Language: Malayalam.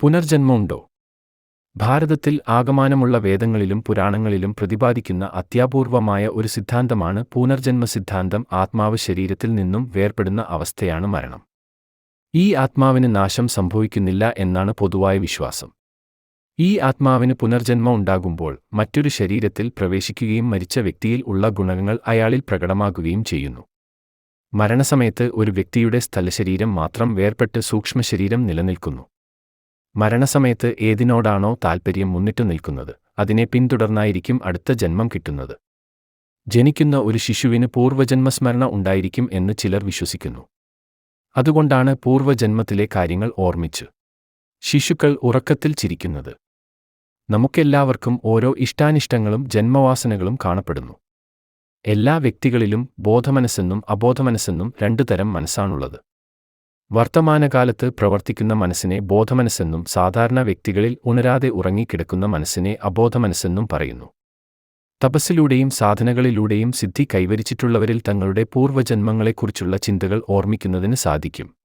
പുനർജന്മമുണ്ടോ? ഭാരതത്തിൽ ആകമാനമുള്ള വേദങ്ങളിലും പുരാണങ്ങളിലും പ്രതിപാദിക്കുന്ന അത്യാപൂർവമായ ഒരു സിദ്ധാന്തമാണ് പുനർജന്മ സിദ്ധാന്തം ആത്മാവ് ശരീരത്തിൽ നിന്നും വേർപെടുന്ന അവസ്ഥയാണ് മരണം. ഈ ആത്മാവിന് നാശം സംഭവിക്കുന്നില്ല എന്നാണ് പൊതുവായ വിശ്വാസം. ഈ ആത്മാവിന് പുനർജന്മം ഉണ്ടാകുമ്പോൾ മറ്റൊരു ശരീരത്തിൽ പ്രവേശിക്കുകയും മരിച്ച വ്യക്തിയിൽ ഉള്ള ഗുണങ്ങൾ അയാളിൽ പ്രകടമാകുകയും ചെയ്യുന്നു. മരണസമയത്ത് ഒരു വ്യക്തിയുടെ സ്ഥലശരീരം മാത്രം വേർപെട്ട് സൂക്ഷ്മശരീരം നിലനിൽക്കുന്നു. മരണസമയത്ത് ഏതിനോടാണോ താൽപ്പര്യം മുന്നിട്ടു നിൽക്കുന്നത് അതിനെ പിന്തുടർന്നായിരിക്കും അടുത്ത ജന്മം കിട്ടുന്നത്. ജനിക്കുന്ന ഒരു ശിശുവിന് പൂർവജന്മസ്മരണ ഉണ്ടായിരിക്കും എന്ന് ചിലർ വിശ്വസിക്കുന്നു. അതുകൊണ്ടാണ് പൂർവജന്മത്തിലെ കാര്യങ്ങൾ ഓർമ്മിച്ച് ശിശുക്കൾ ഉറക്കത്തിൽ ചിരിക്കുന്നത്. നമുക്കെല്ലാവർക്കും ഓരോ ഇഷ്ടാനിഷ്ടങ്ങളും ജന്മവാസനകളും കാണപ്പെടുന്നു. എല്ലാ വ്യക്തികളിലും ബോധമനസ്സെന്നും അബോധമനസ്സെന്നും രണ്ടു തരം മനസ്സാണുള്ളത്. വർത്തമാനകാലത്ത് പ്രവർത്തിക്കുന്ന മനസ്സിനെ ബോധമനസ്സെന്നും സാധാരണ വ്യക്തികളിൽ ഉണരാതെ ഉറങ്ങിക്കിടക്കുന്ന മനസ്സിനെ അബോധമനസ്സെന്നും പറയുന്നു. തപസ്സിലൂടെയും സാധനകളിലൂടെയും സിദ്ധി കൈവരിച്ചിട്ടുള്ളവരിൽ തങ്ങളുടെ പൂർവജന്മങ്ങളെക്കുറിച്ചുള്ള ചിന്തകൾ ഓർമ്മിക്കുന്നതിന് സാധിക്കും.